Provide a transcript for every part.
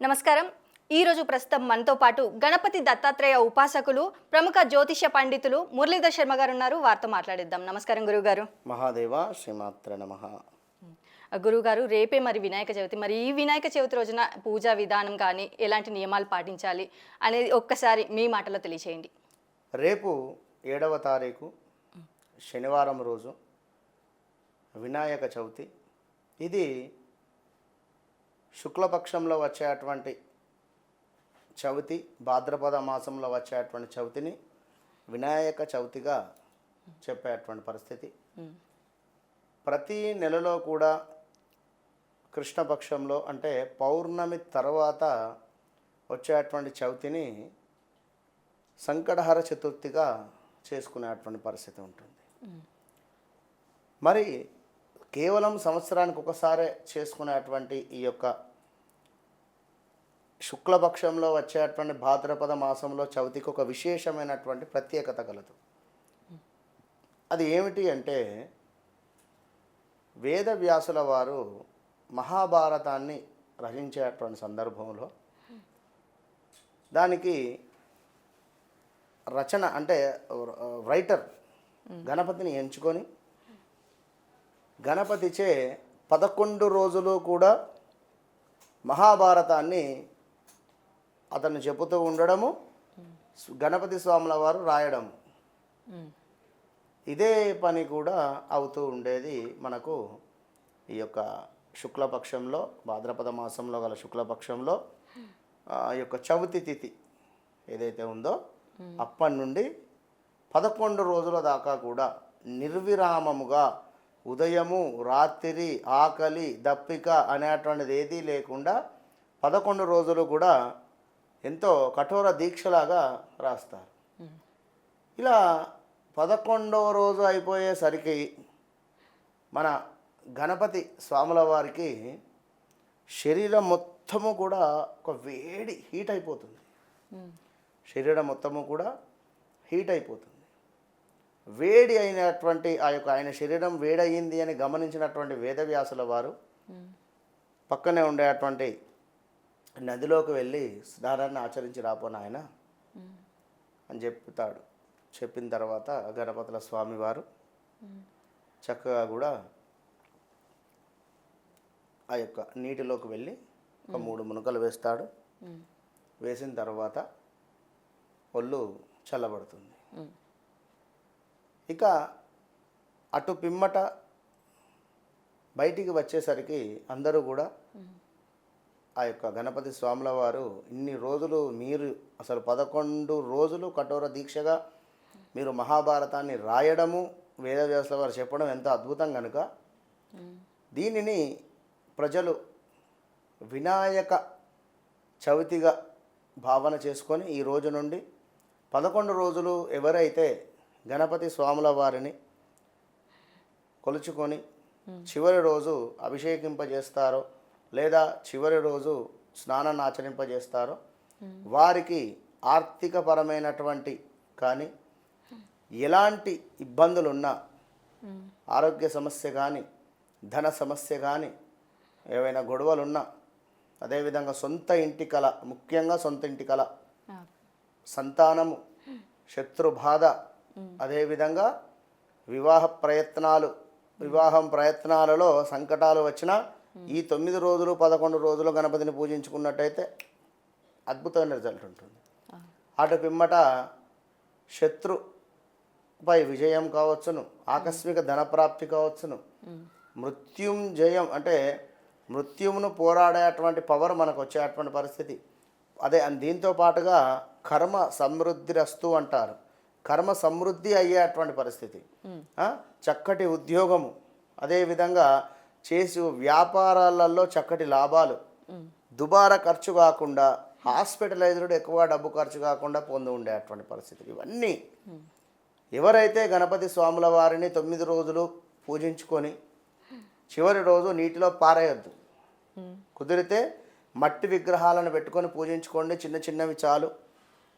నమస్కారం. ఈరోజు ప్రస్తుతం మనతో పాటు గణపతి దత్తాత్రేయ ఉపాసకులు ప్రముఖ జ్యోతిష పండితులు మురళీధర్ శర్మ గారు ఉన్నారు. వారితో మాట్లాడిద్దాం. నమస్కారం గురుగారు మహాదేవ శ్రీమాత్ర నమ. గురుగారు రేపే మరి వినాయక చవితి. మరి ఈ వినాయక చవితి రోజున పూజా విధానం కానీ ఎలాంటి నియమాలు పాటించాలి అనేది ఒక్కసారి మీ మాటలో తెలియచేయండి. రేపు ఏడవ తారీఖు శనివారం రోజు వినాయక చవితి. ఇది శుక్లపక్షంలో వచ్చేటువంటి చవితి భాద్రపద మాసంలో వచ్చేటువంటి చవితిని వినాయక చవితిగా చెప్పేటువంటి పరిస్థితి. ప్రతి నెలలో కూడా కృష్ణపక్షంలో అంటే పౌర్ణమి తర్వాత వచ్చేటువంటి చవితిని సంకటహర చతుర్థిగా చేసుకునేటువంటి పరిస్థితి ఉంటుంది. మరి కేవలం సంవత్సరానికి ఒకసారే చేసుకునేటువంటి ఈ యొక్క శుక్లపక్షంలో వచ్చేటువంటి భాద్రపద మాసంలో చవితికి ఒక విశేషమైనటువంటి ప్రత్యేకత కలదు. అది ఏమిటి అంటే వేదవ్యాసుల వారు మహాభారతాన్ని రచించేటువంటి సందర్భంలో దానికి రచన అంటే రైటర్ గణపతిని ఎంచుకొని గణపతిచే పదకొండు రోజులు కూడా మహాభారతాన్ని అతను చెబుతూ ఉండడము గణపతి స్వాముల వారు రాయడము. ఇదే పని కూడా అవుతూ ఉండేది మనకు ఈ యొక్క శుక్లపక్షంలో భాద్రపద మాసంలో గల శుక్లపక్షంలో. ఆ యొక్క చవితి తిథి ఏదైతే ఉందో అప్పటి నుండి పదకొండు రోజుల దాకా కూడా నిర్విరామముగా ఉదయము రాత్రి ఆకలి దప్పిక అనేటువంటిది ఏదీ లేకుండా పదకొండు రోజులు కూడా ఎంతో కఠోర దీక్షలాగా రాస్తారు. ఇలా పదకొండవ రోజు అయిపోయేసరికి మన గణపతి స్వాముల వారికి శరీరం మొత్తము కూడా ఒక వేడి హీట్ అయిపోతుంది. శరీరం మొత్తము కూడా హీట్ అయిపోతుంది. వేడి అయినటువంటి ఆ యొక్క ఆయన శరీరం వేడయింది అని గమనించినటువంటి వేదవ్యాసుల వారు పక్కనే ఉండేటువంటి నదిలోకి వెళ్ళి స్నానాన్ని ఆచరించి రాపో నాయన అని చెప్తాడు. చెప్పిన తర్వాత గణపతుల స్వామివారు చక్కగా కూడా ఆ యొక్క నీటిలోకి వెళ్ళి ఒక మూడు మునకలు వేస్తాడు. వేసిన తర్వాత ఒళ్ళు చల్లబడుతుంది. ఇక అటు పిమ్మట బయటికి వచ్చేసరికి అందరూ కూడా ఆ యొక్క గణపతి స్వాముల వారు ఇన్ని రోజులు మీరు అసలు పదకొండు రోజులు కఠోర దీక్షగా మీరు మహాభారతాన్ని రాయడము వేద వ్యవస్థ వారు చెప్పడం ఎంతో అద్భుతం కనుక దీనిని ప్రజలు వినాయక చవితిగా భావన చేసుకొని ఈ రోజు నుండి పదకొండు రోజులు ఎవరైతే గణపతి స్వాముల వారిని కొలుచుకొని చివరి రోజు అభిషేకింపజేస్తారో లేదా చివరి రోజు స్నానాన్ని ఆచరింపజేస్తారో వారికి ఆర్థికపరమైనటువంటి కానీ ఎలాంటి ఇబ్బందులున్నా ఆరోగ్య సమస్య కానీ ధన సమస్య కానీ ఏవైనా గొడవలున్నా అదేవిధంగా సొంత ఇంటి కళ ముఖ్యంగా సొంత ఇంటి కళ సంతానము శత్రు బాధ అదేవిధంగా వివాహ ప్రయత్నాలు వివాహం ప్రయత్నాలలో సంకటాలు వచ్చినా ఈ తొమ్మిది రోజులు పదకొండు రోజులు గణపతిని పూజించుకున్నట్టయితే అద్భుతమైన రిజల్ట్ ఉంటుంది. అటు పిమ్మట శత్రుపై విజయం కావచ్చును ఆకస్మిక ధనప్రాప్తి కావచ్చును. మృత్యుంజయం అంటే మృత్యుమును పోరాడేటువంటి పవర్ మనకు వచ్చేటువంటి పరిస్థితి. అదే దీంతో పాటుగా కర్మ సమృద్ధి రస్తు అంటారు. కర్మ సమృద్ధి అయ్యేటువంటి పరిస్థితి. ఆ? చక్కటి ఉద్యోగము. అదేవిధంగా చేసి వ్యాపారాలలో చక్కటి లాభాలు. దుబారా ఖర్చు కాకుండా హాస్పిటలైజ్డ్ ఎక్కువ డబ్బు ఖర్చు కాకుండా పొంది ఉండేటువంటి పరిస్థితులు. ఇవన్నీ ఎవరైతే గణపతి స్వాముల వారిని తొమ్మిది రోజులు పూజించుకొని చివరి రోజు నీటిలో పారేయొద్దు. కుదిరితే మట్టి విగ్రహాలను పెట్టుకొని పూజించుకోండి. చిన్న చిన్నవి చాలు.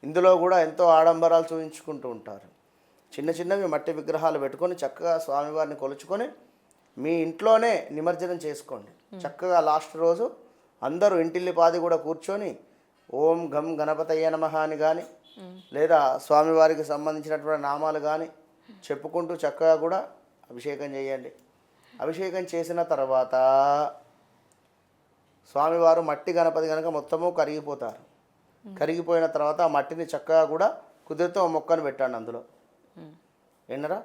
ఇందులో కూడా ఎంతో ఆడంబరాలు చూపించుకుంటూ ఉంటారు. చిన్న చిన్నవి మట్టి విగ్రహాలు పెట్టుకొని చక్కగా స్వామివారిని కొలుచుకొని మీ ఇంట్లోనే నిమజ్జనం చేసుకోండి. చక్కగా లాస్ట్ రోజు అందరూ ఇంటిల్లిపాది కూడా కూర్చొని ఓం గం గణపతయ్య నమః అని కానీ లేదా స్వామివారికి సంబంధించినటువంటి నామాలు కానీ చెప్పుకుంటూ చక్కగా కూడా అభిషేకం చేయండి. అభిషేకం చేసిన తర్వాత స్వామివారు మట్టి గణపతి కనుక మొత్తము కరిగిపోతారు. కరిగిపోయిన తర్వాత ఆ మట్టిని చక్కగా కూడా కుదిరితో మొక్కను పెట్టండి అందులో. విన్నరా?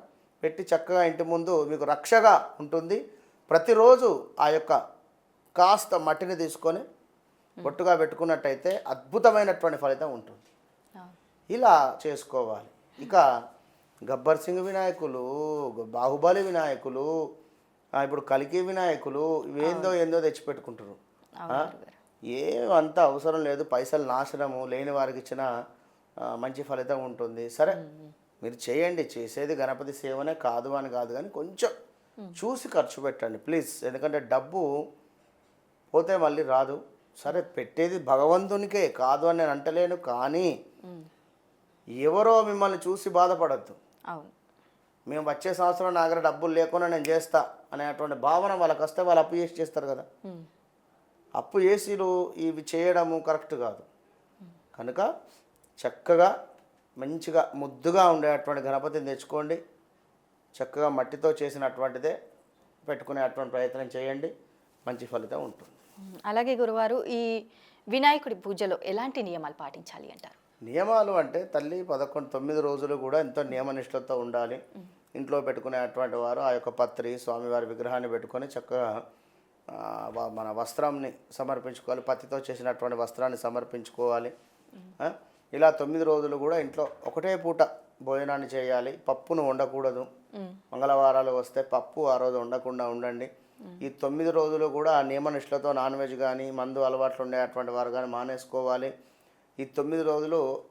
పెట్టి చక్కగా ఇంటి ముందు మీకు రక్షగా ఉంటుంది. ప్రతిరోజు ఆ యొక్క కాస్త మట్టిని తీసుకొని బొట్టుగా పెట్టుకున్నట్టయితే అద్భుతమైనటువంటి ఫలితం ఉంటుంది. ఇలా చేసుకోవాలి. ఇక గబ్బర్ సింగ్ వినాయకులు బాహుబలి వినాయకులు ఇప్పుడు కలికి వినాయకులు ఇవేందో ఏందో తెచ్చిపెట్టుకుంటారు. ఏమంత అవసరం లేదు. పైసలు నాశనము లేని వారికి ఇచ్చిన మంచి ఫలితం ఉంటుంది. సరే మీరు చేయండి. చేసేది గణపతి సేవనే కాదు అని కాదు కానీ కొంచెం చూసి ఖర్చు పెట్టండి. ప్లీజ్. ఎందుకంటే డబ్బు పోతే మళ్ళీ రాదు. సరే పెట్టేది భగవంతునికే కాదు అని నేను అంటలేను కానీ. ఎవరో మిమ్మల్ని చూసి బాధపడద్దు. మేము వచ్చే సంవత్సరం నా దగ్గర డబ్బులు లేకుండా నేను చేస్తా అనేటువంటి భావన వాళ్ళకి వస్తే వాళ్ళు అప్పు చేసి చేస్తారు కదా. అప్పు చేసిలు ఇవి చేయడము కరెక్ట్ కాదు. కనుక చక్కగా మంచిగా ముద్దుగా ఉండేటువంటి గణపతిని తెచ్చుకోండి. చక్కగా మట్టితో చేసినటువంటిదే పెట్టుకునేటువంటి ప్రయత్నం చేయండి. మంచి ఫలితం ఉంటుంది. అలాగే గురువారు ఈ వినాయకుడి పూజలో ఎలాంటి నియమాలు పాటించాలి అంటారు? నియమాలు అంటే తల్లి పదకొండు తొమ్మిది రోజులు కూడా ఎంతో నియమనిష్టలతో ఉండాలి. ఇంట్లో పెట్టుకునేటువంటి వారు ఆ యొక్క పత్రి స్వామివారి విగ్రహాన్ని పెట్టుకొని చక్కగా మన వస్త్రాన్ని సమర్పించుకోవాలి. పత్తితో చేసినటువంటి వస్త్రాన్ని సమర్పించుకోవాలి. ఇలా తొమ్మిది రోజులు కూడా ఇంట్లో ఒకటే పూట భోజనాన్ని చేయాలి. పప్పును వండకూడదు. మంగళవారాలు వస్తే పప్పు ఆ రోజు వండకుండా ఉండండి. ఈ తొమ్మిది రోజులు కూడా నియమనిష్టలతో నాన్ వెజ్ కానీ మందు అలవాట్లు ఉండేటువంటి వారు కానీ మానేసుకోవాలి. ఈ తొమ్మిది రోజులు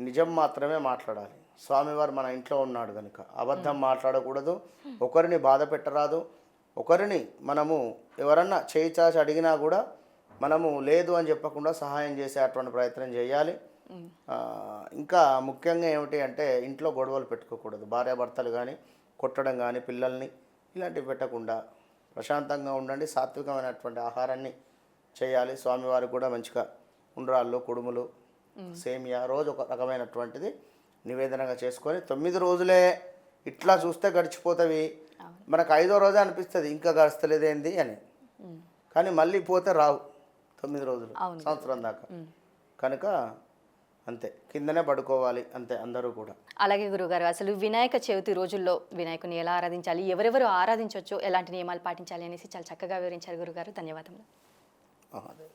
నిజం మాత్రమే మాట్లాడాలి. స్వామివారు మన ఇంట్లో ఉన్నాడు కనుక అబద్ధం మాట్లాడకూడదు. ఒకరిని బాధ పెట్టరాదు. ఒకరిని మనము ఎవరన్నా చేయి చాచి అడిగినా కూడా మనము లేదు అని చెప్పకుండా సహాయం చేసేటువంటి ప్రయత్నం చేయాలి. ఇంకా ముఖ్యంగా ఏమిటి అంటే ఇంట్లో గొడవలు పెట్టుకోకూడదు. భార్యాభర్తలు కానీ కొట్టడం కానీ పిల్లల్ని ఇలాంటివి పెట్టకుండా ప్రశాంతంగా ఉండండి. సాత్వికమైనటువంటి ఆహారాన్ని చేయాలి. స్వామివారికి కూడా మంచిగా ఉండ్రాళ్ళు కుడుములు సేమియా రోజు ఒక రకమైనటువంటిది నివేదనగా చేసుకొని తొమ్మిది రోజులే ఇట్లా చూస్తే గడిచిపోతావి. మనకు ఐదో రోజే అనిపిస్తుంది ఇంకా గడుస్తలేదేంది అని. కానీ మళ్ళీ పోతే రావు తొమ్మిది రోజులు. సంవత్సరం దాకా. కనుక అంతే కిందనే పడుకోవాలి అంతే అందరూ కూడా అలాగే గురుగారు అసలు వినాయక చవితి రోజుల్లో వినాయకుని ఎలా ఆరాధించాలి ఎవరెవరు ఆరాధించవచ్చు ఎలాంటి నియమాలు పాటించాలి అనేసి చాలా చక్కగా వివరించారు గురుగారు ధన్యవాదములు మహాదేవ్